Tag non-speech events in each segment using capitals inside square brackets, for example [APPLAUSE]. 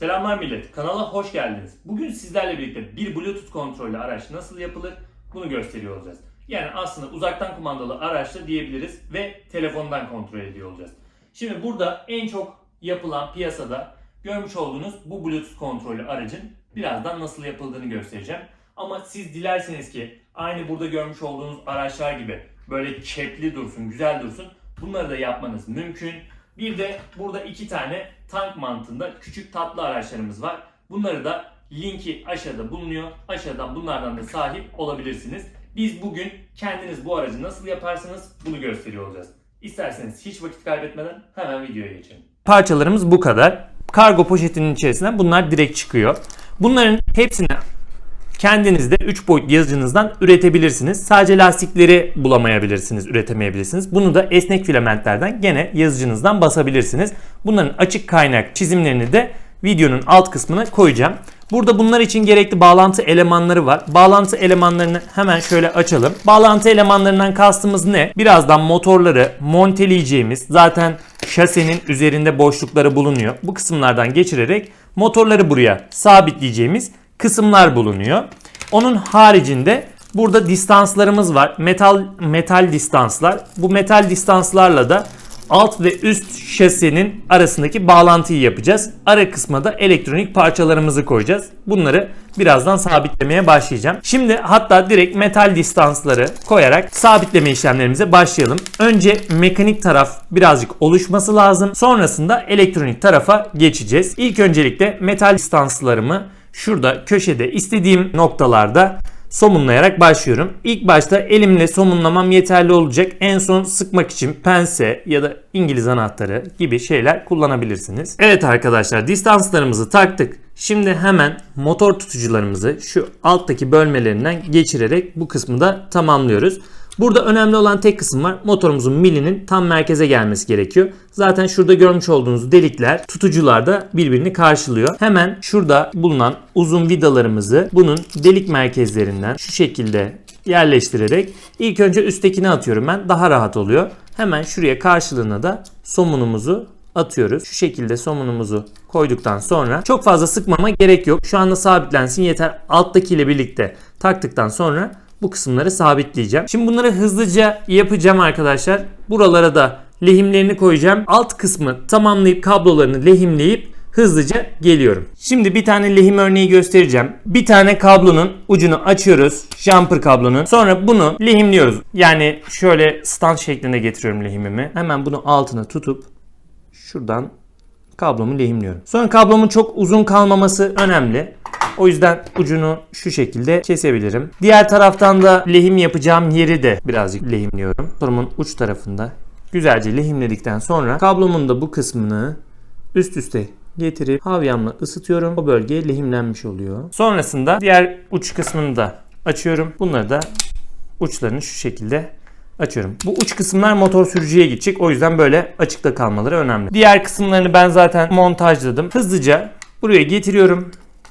Selamlar millet, kanala hoş geldiniz. Bugün sizlerle birlikte bir Bluetooth kontrollü araç nasıl yapılır bunu gösteriyor olacağız. Yani aslında uzaktan kumandalı araçla diyebiliriz ve telefondan kontrol ediyor olacağız. Şimdi burada en çok yapılan piyasada görmüş olduğunuz bu Bluetooth kontrollü aracın birazdan nasıl yapıldığını göstereceğim. Ama siz dilerseniz ki aynı burada görmüş olduğunuz araçlar gibi böyle kepli dursun, güzel dursun bunları da yapmanız mümkün. Bir de burada iki tane tank mantığında küçük tatlı araçlarımız var. Bunları da linki aşağıda bulunuyor. Aşağıdan bunlardan da sahip olabilirsiniz. Biz bugün kendiniz bu aracı nasıl yaparsınız bunu gösteriyor olacağız. İsterseniz hiç vakit kaybetmeden hemen videoya geçelim. Parçalarımız bu kadar. Kargo poşetinin içerisinden bunlar direkt çıkıyor. Bunların hepsini kendiniz de 3 boyut yazıcınızdan üretebilirsiniz. Sadece lastikleri bulamayabilirsiniz, üretemeyebilirsiniz. Bunu da esnek filamentlerden gene yazıcınızdan basabilirsiniz. Bunların açık kaynak çizimlerini de videonun alt kısmına koyacağım. Burada bunlar için gerekli bağlantı elemanları var. Bağlantı elemanlarını hemen şöyle açalım. Bağlantı elemanlarından kastımız ne? Birazdan motorları monteleyeceğimiz zaten şasenin üzerinde boşlukları bulunuyor. Bu kısımlardan geçirerek motorları buraya sabitleyeceğimiz kısımlar bulunuyor. Onun haricinde burada distanslarımız var. Metal metal distanslar. Bu metal distanslarla da alt ve üst şasinin arasındaki bağlantıyı yapacağız. Ara kısma da elektronik parçalarımızı koyacağız. Bunları birazdan sabitlemeye başlayacağım. Şimdi hatta direkt metal distansları koyarak sabitleme işlemlerimize başlayalım. Önce mekanik taraf birazcık oluşması lazım. Sonrasında elektronik tarafa geçeceğiz. İlk öncelikle metal distanslarımı şurada köşede istediğim noktalarda somunlayarak başlıyorum. İlk başta elimle somunlamam yeterli olacak. En son sıkmak için pense ya da İngiliz anahtarı gibi şeyler kullanabilirsiniz. Evet arkadaşlar distanslarımızı taktık. Şimdi hemen motor tutucularımızı şu alttaki bölmelerinden geçirerek bu kısmı da tamamlıyoruz. Burada önemli olan tek kısım var. Motorumuzun milinin tam merkeze gelmesi gerekiyor. Zaten şurada görmüş olduğunuz delikler tutucularda birbirini karşılıyor. Hemen şurada bulunan uzun vidalarımızı bunun delik merkezlerinden şu şekilde yerleştirerek ilk önce üsttekini atıyorum ben. Daha rahat oluyor. Hemen şuraya karşılığına da somunumuzu atıyoruz. Şu şekilde somunumuzu koyduktan sonra çok fazla sıkmama gerek yok. Şu anda sabitlensin yeter. Alttaki ile birlikte taktıktan sonra bu kısımları sabitleyeceğim. Şimdi bunları hızlıca yapacağım arkadaşlar. Buralara da lehimlerini koyacağım. Alt kısmı tamamlayıp kablolarını lehimleyip hızlıca geliyorum. Şimdi bir tane lehim örneği göstereceğim. Bir tane kablonun ucunu açıyoruz. Jumper kablonun. Sonra bunu lehimliyoruz. Yani şöyle stand şeklinde getiriyorum lehimimi. Hemen bunu altına tutup şuradan kablomu lehimliyorum. Sonra kablomun çok uzun kalmaması önemli. O yüzden ucunu şu şekilde kesebilirim. Diğer taraftan da lehim yapacağım yeri de birazcık lehimliyorum. Motorumun uç tarafında güzelce lehimledikten sonra kablomun da bu kısmını üst üste getirip havyamla ısıtıyorum. O bölge lehimlenmiş oluyor. Sonrasında diğer uç kısmını da açıyorum. Bunları da uçlarını şu şekilde açıyorum. Bu uç kısımlar motor sürücüye gidecek. O yüzden böyle açıkta kalmaları önemli. Diğer kısımlarını ben zaten montajladım. Hızlıca buraya getiriyorum.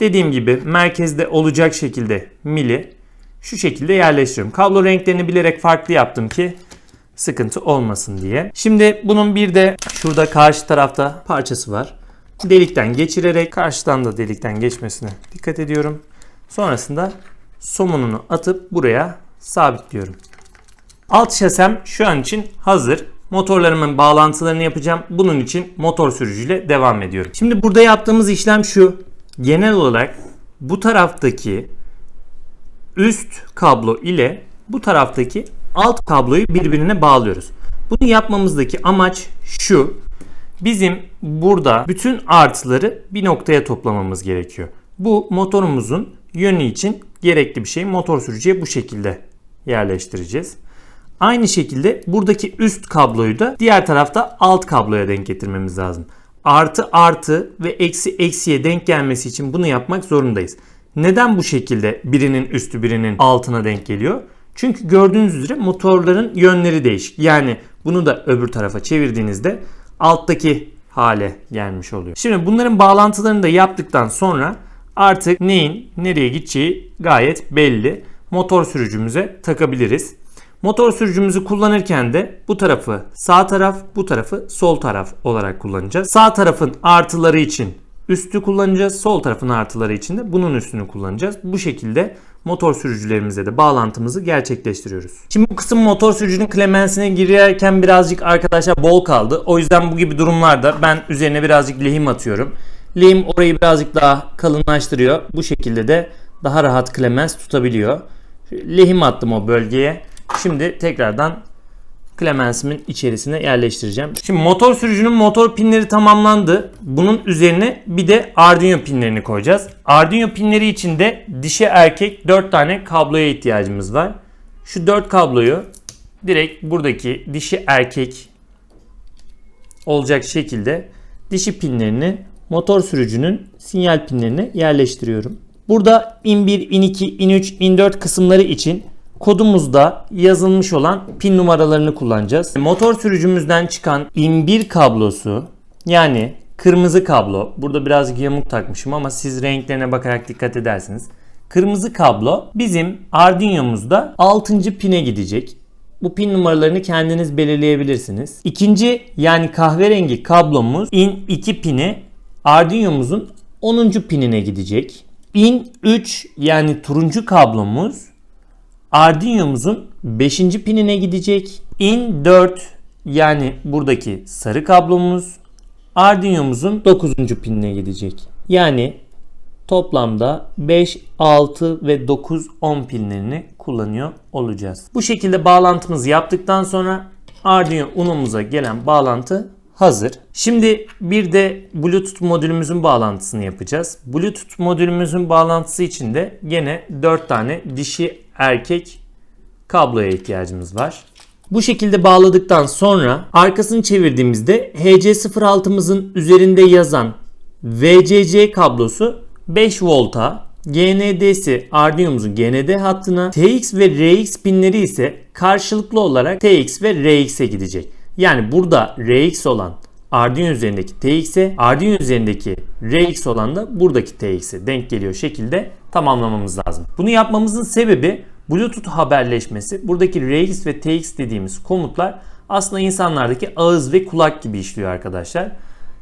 Dediğim gibi merkezde olacak şekilde mili şu şekilde yerleştiriyorum. Kablo renklerini bilerek farklı yaptım ki sıkıntı olmasın diye. Şimdi bunun bir de şurada karşı tarafta parçası var. Delikten geçirerek karşıdan da delikten geçmesine dikkat ediyorum. Sonrasında somununu atıp buraya sabitliyorum. Alt şasem şu an için hazır. Motorlarımın bağlantılarını yapacağım. Bunun için motor sürücüyle devam ediyorum. Şimdi burada yaptığımız işlem şu. Genel olarak bu taraftaki üst kablo ile bu taraftaki alt kabloyu birbirine bağlıyoruz. Bunu yapmamızdaki amaç şu. Bizim burada bütün artıları bir noktaya toplamamız gerekiyor. Bu motorumuzun yönü için gerekli bir şey. Motor sürücüye bu şekilde yerleştireceğiz. Aynı şekilde buradaki üst kabloyu da diğer tarafta alt kabloya denk getirmemiz lazım. Artı artı ve eksi eksiye denk gelmesi için bunu yapmak zorundayız. Neden bu şekilde birinin üstü birinin altına denk geliyor? Çünkü gördüğünüz üzere motorların yönleri değişik. Yani bunu da öbür tarafa çevirdiğinizde alttaki hale gelmiş oluyor. Şimdi bunların bağlantılarını da yaptıktan sonra artık neyin nereye gideceği gayet belli. Motor sürücümüze takabiliriz. Motor sürücümüzü kullanırken de bu tarafı sağ taraf, bu tarafı sol taraf olarak kullanacağız. Sağ tarafın artıları için üstü kullanacağız. Sol tarafın artıları için de bunun üstünü kullanacağız. Bu şekilde motor sürücülerimize de bağlantımızı gerçekleştiriyoruz. Şimdi bu kısım motor sürücünün klemensine girerken birazcık arkadaşlar bol kaldı. O yüzden bu gibi durumlarda ben üzerine birazcık lehim atıyorum. Lehim orayı birazcık daha kalınlaştırıyor. Bu şekilde de daha rahat klemens tutabiliyor. Lehim attım o bölgeye. Şimdi tekrardan Clemence'imin içerisine yerleştireceğim. Şimdi motor sürücünün motor pinleri tamamlandı. Bunun üzerine bir de Arduino pinlerini koyacağız. Arduino pinleri için de dişi erkek 4 tane kabloya ihtiyacımız var. Şu 4 kabloyu direkt buradaki dişi erkek olacak şekilde dişi pinlerini motor sürücünün sinyal pinlerine yerleştiriyorum. Burada in 1, in 2, in 3, in 4 kısımları için kodumuzda yazılmış olan pin numaralarını kullanacağız. Motor sürücümüzden çıkan in1 kablosu yani kırmızı kablo. Burada biraz yamuk takmışım ama siz renklerine bakarak dikkat edersiniz. Kırmızı kablo bizim Arduino'muzda 6. pine gidecek. Bu pin numaralarını kendiniz belirleyebilirsiniz. İkinci yani kahverengi kablomuz in 2 pini Arduino'muzun 10. pinine gidecek. In 3 yani turuncu kablomuz Arduino'muzun 5. pinine gidecek. In 4 yani buradaki sarı kablomuz Arduino'muzun 9. pinine gidecek. Yani toplamda 5, 6 ve 9, 10 pinlerini kullanıyor olacağız. Bu şekilde bağlantımızı yaptıktan sonra Arduino Uno'muza gelen bağlantı hazır. Şimdi bir de Bluetooth modülümüzün bağlantısını yapacağız. Bluetooth modülümüzün bağlantısı için de gene 4 tane dişi erkek kabloya ihtiyacımız var. Bu şekilde bağladıktan sonra arkasını çevirdiğimizde HC06'mızın üzerinde yazan VCC kablosu 5 volta, GND'si Arduino'muzun GND hattına, TX ve RX pinleri ise karşılıklı olarak TX ve RX'e gidecek. Yani burada RX olan Arduino üzerindeki TX'e, Arduino üzerindeki RX olan da buradaki TX'e denk geliyor şekilde tamamlamamız lazım. Bunu yapmamızın sebebi Bluetooth haberleşmesi. Buradaki RX ve TX dediğimiz komutlar aslında insanlardaki ağız ve kulak gibi işliyor arkadaşlar.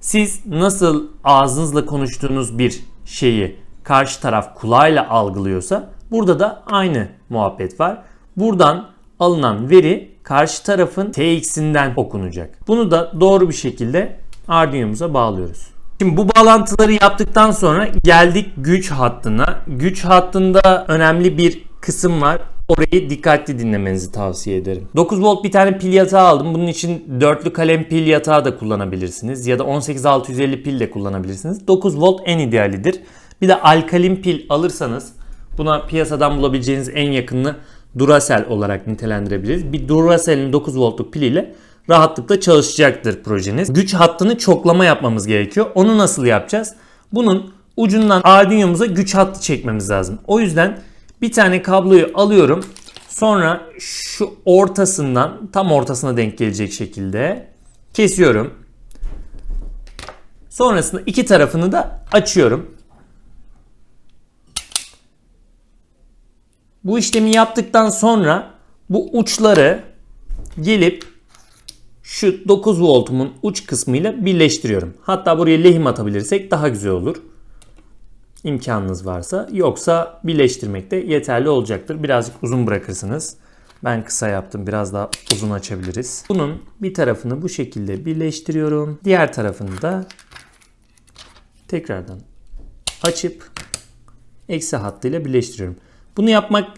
Siz nasıl ağzınızla konuştuğunuz bir şeyi karşı taraf kulağıyla algılıyorsa burada da aynı muhabbet var. Buradan alınan veri karşı tarafın TX'inden okunacak. Bunu da doğru bir şekilde Arduino'muza bağlıyoruz. Şimdi bu bağlantıları yaptıktan sonra geldik güç hattına. Güç hattında önemli bir kısım var. Orayı dikkatli dinlemenizi tavsiye ederim. 9 volt bir tane pil yatağı aldım. Bunun için dörtlü kalem pil yatağı da kullanabilirsiniz. Ya da 18650 pil de kullanabilirsiniz. 9 volt en idealidir. Bir de alkalin pil alırsanız buna piyasadan bulabileceğiniz en yakınını Duracell olarak nitelendirebiliriz. Bir Duracell'in 9 voltluk piliyle rahatlıkla çalışacaktır projeniz. Güç hattını çoklama yapmamız gerekiyor. Onu nasıl yapacağız? Bunun ucundan Arduino'muza güç hattı çekmemiz lazım. O yüzden bir tane kabloyu alıyorum. Sonra şu ortasından tam ortasına denk gelecek şekilde kesiyorum. Sonrasında iki tarafını da açıyorum. Bu işlemi yaptıktan sonra bu uçları gelip şu 9 voltumun uç kısmıyla birleştiriyorum. Hatta buraya lehim atabilirsek daha güzel olur. İmkanınız varsa. Yoksa birleştirmek de yeterli olacaktır. Birazcık uzun bırakırsınız. Ben kısa yaptım. Biraz daha uzun açabiliriz. Bunun bir tarafını bu şekilde birleştiriyorum. Diğer tarafını da tekrardan açıp eksi hattıyla birleştiriyorum. Bunu yapmak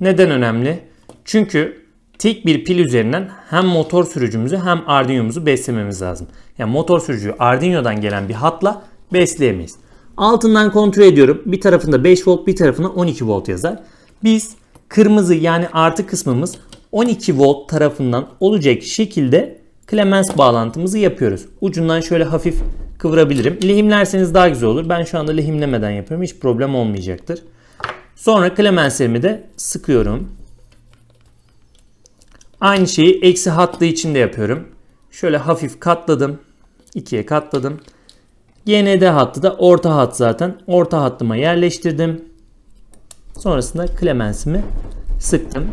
neden önemli? Çünkü tek bir pil üzerinden hem motor sürücümüzü hem Arduino'muzu beslememiz lazım. Yani motor sürücüyü Arduino'dan gelen bir hatla besleyemeyiz. Altından kontrol ediyorum. Bir tarafında 5 volt bir tarafına 12 volt yazar. Biz kırmızı yani artı kısmımız 12 volt tarafından olacak şekilde Clemens bağlantımızı yapıyoruz. Ucundan şöyle hafif kıvırabilirim. Lehimlerseniz daha güzel olur. Ben şu anda lehimlemeden yapıyorum. Hiç problem olmayacaktır. Sonra Clemens'lerimi de sıkıyorum. Aynı şeyi eksi hattı için de yapıyorum. Şöyle hafif katladım. ikiye katladım. GND hattı da orta hat zaten. Orta hattıma yerleştirdim. Sonrasında Clemens'imi sıktım.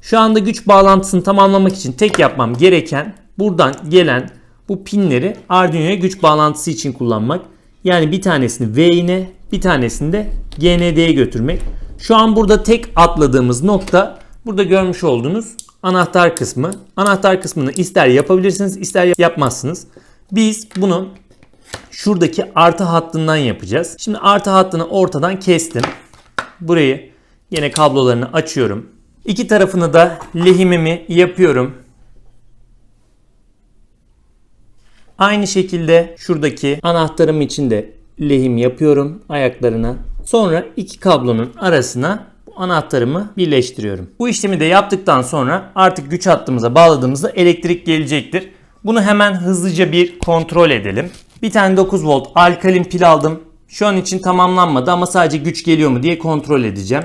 Şu anda güç bağlantısını tamamlamak için tek yapmam gereken buradan gelen bu pinleri Arduino'ya güç bağlantısı için kullanmak. Yani bir tanesini V'ine bir tanesini de GND'ye götürmek. Şu an burada tek atladığımız nokta burada görmüş olduğunuz anahtar kısmı. Anahtar kısmını ister yapabilirsiniz ister yapmazsınız. Biz bunu şuradaki artı hattından yapacağız. Şimdi artı hattını ortadan kestim. Burayı yine kablolarını açıyorum. İki tarafını da lehimimi yapıyorum. Aynı şekilde şuradaki anahtarım için de lehim yapıyorum ayaklarına. Sonra iki kablonun arasına bu anahtarımı birleştiriyorum. Bu işlemi de yaptıktan sonra artık güç hattımıza bağladığımızda elektrik gelecektir. Bunu hemen hızlıca bir kontrol edelim. Bir tane 9 volt alkalin pil aldım. Şu an için tamamlanmadı ama sadece güç geliyor mu diye kontrol edeceğim.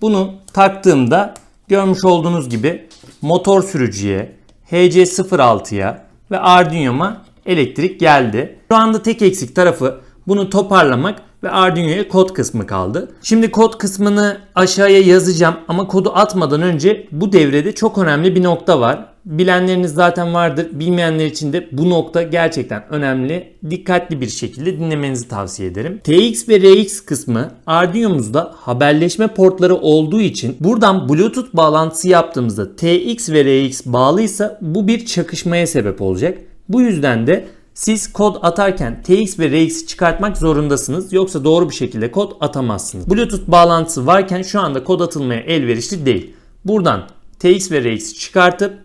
Bunu taktığımda görmüş olduğunuz gibi motor sürücüye, HC06'ya ve Arduino'ma elektrik geldi. Şu anda tek eksik tarafı bunu toparlamak ve Arduino'ya kod kısmı kaldı. Şimdi kod kısmını aşağıya yazacağım ama kodu atmadan önce bu devrede çok önemli bir nokta var. Bilenleriniz zaten vardır. Bilmeyenler için de bu nokta gerçekten önemli. Dikkatli bir şekilde dinlemenizi tavsiye ederim. TX ve RX kısmı Arduino'muzda haberleşme portları olduğu için buradan Bluetooth bağlantısı yaptığımızda TX ve RX bağlıysa bu bir çakışmaya sebep olacak. Bu yüzden de siz kod atarken TX ve RX'i çıkartmak zorundasınız. Yoksa doğru bir şekilde kod atamazsınız. Bluetooth bağlantısı varken şu anda kod atılmaya elverişli değil. Buradan TX ve RX'i çıkartıp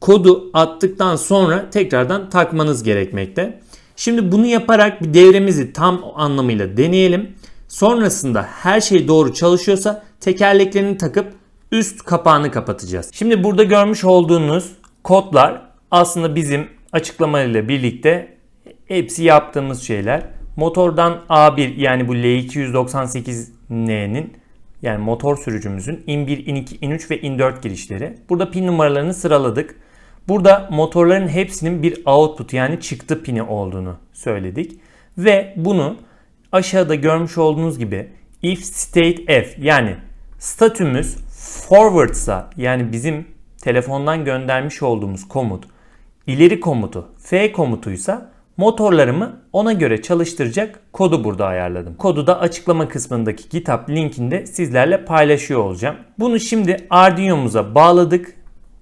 kodu attıktan sonra tekrardan takmanız gerekmekte. Şimdi bunu yaparak bir devremizi tam anlamıyla deneyelim. Sonrasında her şey doğru çalışıyorsa tekerleklerini takıp üst kapağını kapatacağız. Şimdi burada görmüş olduğunuz kodlar aslında bizim açıklamalarıyla birlikte hepsi yaptığımız şeyler. Motordan A1 yani bu L298N'nin yani motor sürücümüzün in1, in2, in3 ve in4 girişleri. Burada pin numaralarını sıraladık. Burada motorların hepsinin bir output yani çıktı pini olduğunu söyledik. Ve bunu aşağıda görmüş olduğunuz gibi if state f yani statümüz forwardsa yani bizim telefondan göndermiş olduğumuz komut ileri komutu F komutuysa motorlarımı ona göre çalıştıracak kodu burada ayarladım. Kodu da açıklama kısmındaki GitHub linkinde sizlerle paylaşıyor olacağım. Bunu şimdi Arduino'muza bağladık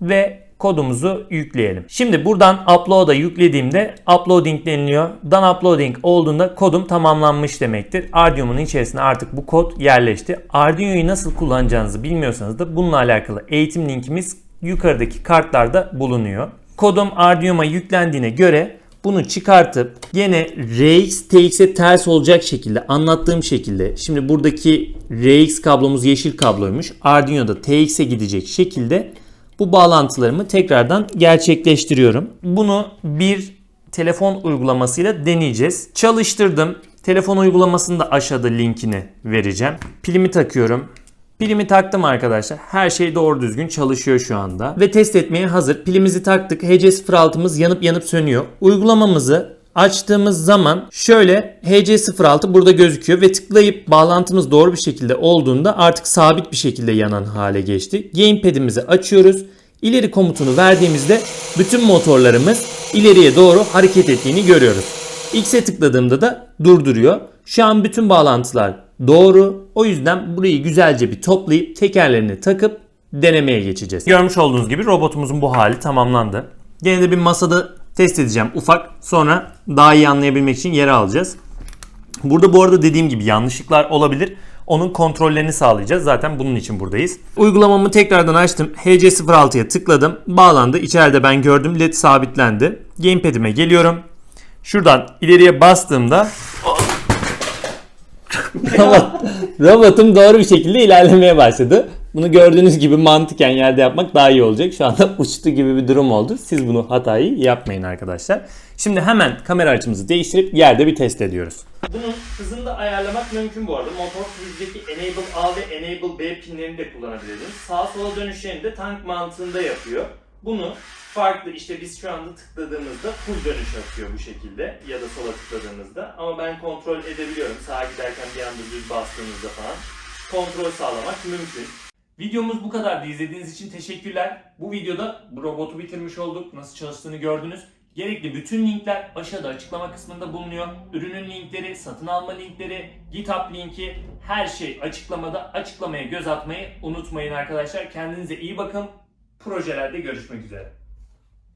ve kodumuzu yükleyelim. Şimdi buradan upload'a yüklediğimde uploading deniliyor. Done uploading olduğunda kodum tamamlanmış demektir. Arduino'nun içerisine artık bu kod yerleşti. Arduino'yu nasıl kullanacağınızı bilmiyorsanız da bununla alakalı eğitim linkimiz yukarıdaki kartlarda bulunuyor. Kodum Arduino'ma yüklendiğine göre bunu çıkartıp yine RX TX'e ters olacak şekilde anlattığım şekilde şimdi buradaki RX kablomuz yeşil kabloymuş. Arduino'da TX'e gidecek şekilde bu bağlantılarımı tekrardan gerçekleştiriyorum. Bunu bir telefon uygulamasıyla deneyeceğiz. Çalıştırdım. Telefon uygulamasını da aşağıda linkini vereceğim. Pilimi takıyorum. Pilimi taktım arkadaşlar. Her şey doğru düzgün çalışıyor şu anda. Ve test etmeye hazır. Pilimizi taktık. HC06'mız yanıp yanıp sönüyor. Uygulamamızı açtığımız zaman şöyle HC06 burada gözüküyor ve tıklayıp bağlantımız doğru bir şekilde olduğunda artık sabit bir şekilde yanan hale geçti. Gamepad'imizi açıyoruz. İleri komutunu verdiğimizde bütün motorlarımız ileriye doğru hareket ettiğini görüyoruz. X'e tıkladığımda da durduruyor. Şu an bütün bağlantılar doğru. O yüzden burayı güzelce bir toplayıp tekerlerini takıp denemeye geçeceğiz. Görmüş olduğunuz gibi robotumuzun bu hali tamamlandı. Gene de bir masada test edeceğim ufak. Sonra daha iyi anlayabilmek için yere alacağız. Burada bu arada dediğim gibi yanlışlıklar olabilir. Onun kontrollerini sağlayacağız. Zaten bunun için buradayız. Uygulamamı tekrardan açtım. HC06'ya tıkladım. Bağlandı. İçeride ben gördüm. LED sabitlendi. Gamepad'ime geliyorum. Şuradan ileriye bastığımda Robot, robotum doğru bir şekilde ilerlemeye başladı. Bunu gördüğünüz gibi mantıken yerde yapmak daha iyi olacak. Şu anda [LAUGHS] uçtu gibi bir durum oldu. Siz bunu hatayı yapmayın arkadaşlar. Şimdi hemen kamera açımızı değiştirip yerde bir test ediyoruz. Bunun hızını da ayarlamak mümkün bu arada. Motor sürücüdeki Enable A ve Enable B pinlerini de kullanabilirsiniz. Sağa sola dönüşlerini de tank mantığında yapıyor. Bunu farklı işte biz şu anda tıkladığımızda full dönüş atıyor bu şekilde ya da sola tıkladığımızda. Ama ben kontrol edebiliyorum sağa giderken bir anda düz bastığımızda falan. Kontrol sağlamak mümkün. Videomuz bu kadardı. İzlediğiniz için teşekkürler. Bu videoda bu robotu bitirmiş olduk. Nasıl çalıştığını gördünüz. Gerekli bütün linkler aşağıda açıklama kısmında bulunuyor. Ürünün linkleri, satın alma linkleri, GitHub linki her şey açıklamada. Açıklamaya göz atmayı unutmayın arkadaşlar. Kendinize iyi bakın. Projelerde görüşmek üzere.